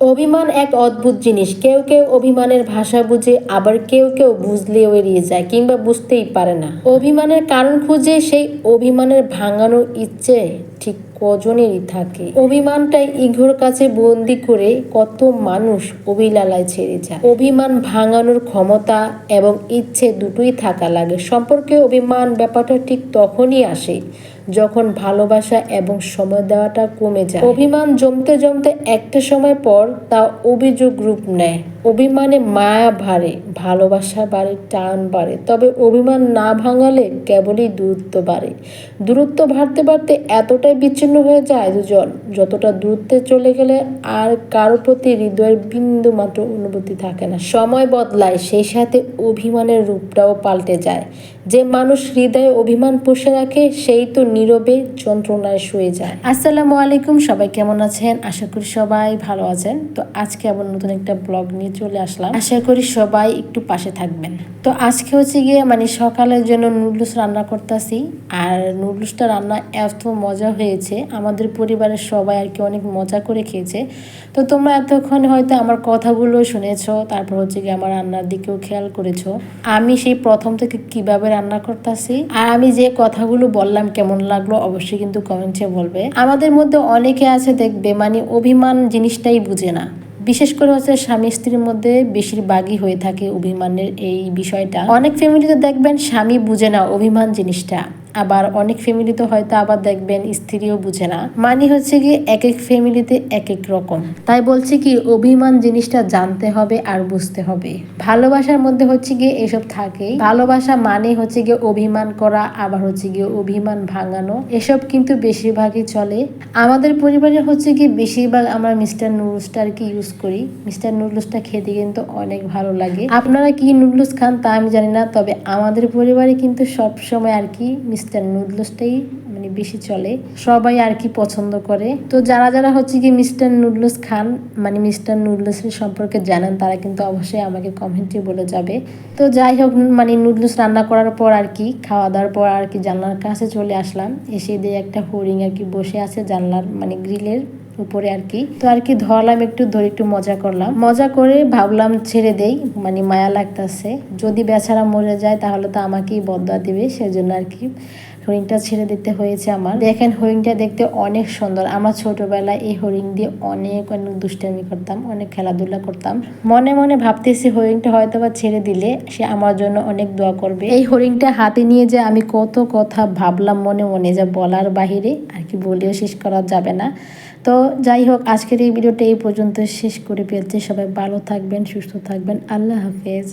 অভিমান এক অদ্ভুত জিনিস। কেউ কেউ অভিমানের ভাষা বুঝে, আবার কেউ কেউ বুঝলেও এড়িয়ে যায় কিংবা বুঝতেই পারে না। অভিমানের কারণ খুঁজে সেই অভিমানের ভাঙানোর ইচ্ছে ঠিক কজনেরই থাকে। অভিমানটাই ইঘোর কাছে বন্দি করে কত মানুষ অভিলালায় ছেড়ে যায়। অভিমান ভাঙানোর ক্ষমতা এবং ইচ্ছে দুটোই থাকা লাগে। সম্পর্কে অভিমান ব্যাপারটা ঠিক তখনই আসে যখন ভালোবাসা এবং সময় দেওয়াটা কমে যায়। অভিমান জমতে জমতে একটা সময় পর তা অভিযোগ রূপ নেয়। অভিমানে মায়া বাড়ে, ভালোবাসা বাড়ে, টান বাড়ে। তবে অভিমান না ভাঙালে কেবলই দূরত্ব বাড়ে। দূরত্ব বাড়তে বাড়তে এতটাই বিচ্ছিন্ন হয়ে যায় দুজন, যতটা দূরত্বে চলে গেলে আর কারও প্রতি হৃদয়ের বিন্দু মাত্র অনুভূতি থাকে না। সময় বদলায়, সেই সাথে অভিমানের রূপটাও পাল্টে যায়। যে মানুষ হৃদয়ে অভিমান পুষে রাখে, সেই তো নীরবে যন্ত্রণায় শুয়ে যায়। আসসালামু আলাইকুম, সবাই কেমন আছেন? আশা করি সবাই ভালো আছেন। তো আজকে আবার নতুন একটা ব্লগ নিয়ে চলে আসলাম। আশা করি সবাই একটু পাশে থাকবেন। তো আজকে হচ্ছে গিয়ে মানে সকালের জন্য নুডলস রান্না করতেছি। আর নুডলসটা রান্না এত মজা হয়েছে। আমাদের পরিবারের সবাই আর কি অনেক মজা করে খেয়েছে। তো তোমরা এতক্ষণ হয়তো আমার কথাগুলো শুনেছো, তারপর হচ্ছে গিয়ে আমার রান্নার দিকেও খেয়াল করেছ। আমি সেই প্রথম থেকে কীভাবে রান্না করতেছি। আর আমি যে কথাগুলো বললাম কেমন লাগল অবশ্যই কিন্তু কমেন্টে বলবে। আমাদের মধ্যে অনেকে আছে দেখবে মানে অভিমান জিনিসটাই বুঝে না। বিশেষ করে হচ্ছে স্বামী স্ত্রীর মধ্যে বেশিরভাগই হয়ে থাকে অভিমানের এই বিষয়টা। অনেক ফ্যামিলিতে দেখবেন স্বামী বুঝে না অভিমান জিনিসটা। আবার অনেক ফ্যামিলিতে হয়তো আবার দেখবেন, স্ত্রীও বুঝে না। মানে হচ্ছে কি এক এক ফ্যামিলিতে এক এক রকম। তাই বলছি কি, অভিমান জিনিসটা জানতে হবে আর বুঝতে হবে। ভালোবাসার মধ্যে হচ্ছে গিয়ে এসব থাকে ভালোবাসা মানে হচ্ছে গিয়ে অভিমান করা, আবার হচ্ছে গিয়ে অভিমান ভাঙানো। এসব কিন্তু বেশিরভাগই চলে। আমাদের পরিবারে হচ্ছে কি বেশিরভাগ আমরা মিস্টার নুডলসটা কি ইউজ করি। মিস্টার নুডলসটা খেতে কিন্তু অনেক ভালো লাগে। আপনারা কি নুডলস খান তা আমি জানি না, তবে আমাদের পরিবারে কিন্তু সব সময় আর কি মিস্টার নুডলসটাই মানে বেশি চলে। সবাই আর কি পছন্দ করে। তো যারা যারা হচ্ছে কি মিস্টার নুডলস খান মানে মিস্টার নুডলসের সম্পর্কে জানেন, তারা কিন্তু অবশ্যই আমাকে কমেন্টে বলে যাবে। তো যাই হোক মানে নুডলস রান্না করার পর আর কি খাওয়া দাওয়ার পর আর কি জানলার কাছে চলে আসলাম। এসে দিয়ে একটা হরিং আর কি বসে আছে জানলার মানে গ্রিলের। উপরে আর কি। তো আর কি ধরলাম একটু ধরে একটু মজা করলাম। মজা করে ভাবলাম ছেড়ে দেই মানে মায়া লাগতেছে। যদি বেচারা মরে যায়, তাহলে তো আমাকেই বদলা দিবে, সেজন্য আর কি। হরিণটা ছেড়ে দিতে হয়েছে আমার। দেখেন, হরিণটা দেখতে অনেক সুন্দর। আমরা ছোটবেলায় এই হরিণ দিয়ে অনেক অনেক দুষ্টামি করতাম, অনেক খেলাধুলা করতাম। মনে মনে ভাবতেছি হরিণটা হয়তো বা ছেড়ে দিলে সে আমার জন্য অনেক দোয়া করবে। এই হরিণটা হাতে নিয়ে যে আমি কত কথা ভাবলাম মনে মনে, যা বলার বাহিরে আর কি বলেও শেষ করা যাবে না। তো যাই হোক, আজকের এই ভিডিওটা এই পর্যন্ত শেষ করে ফেলছি। সবাই ভালো থাকবেন, সুস্থ থাকবেন। আল্লাহ হাফেজ।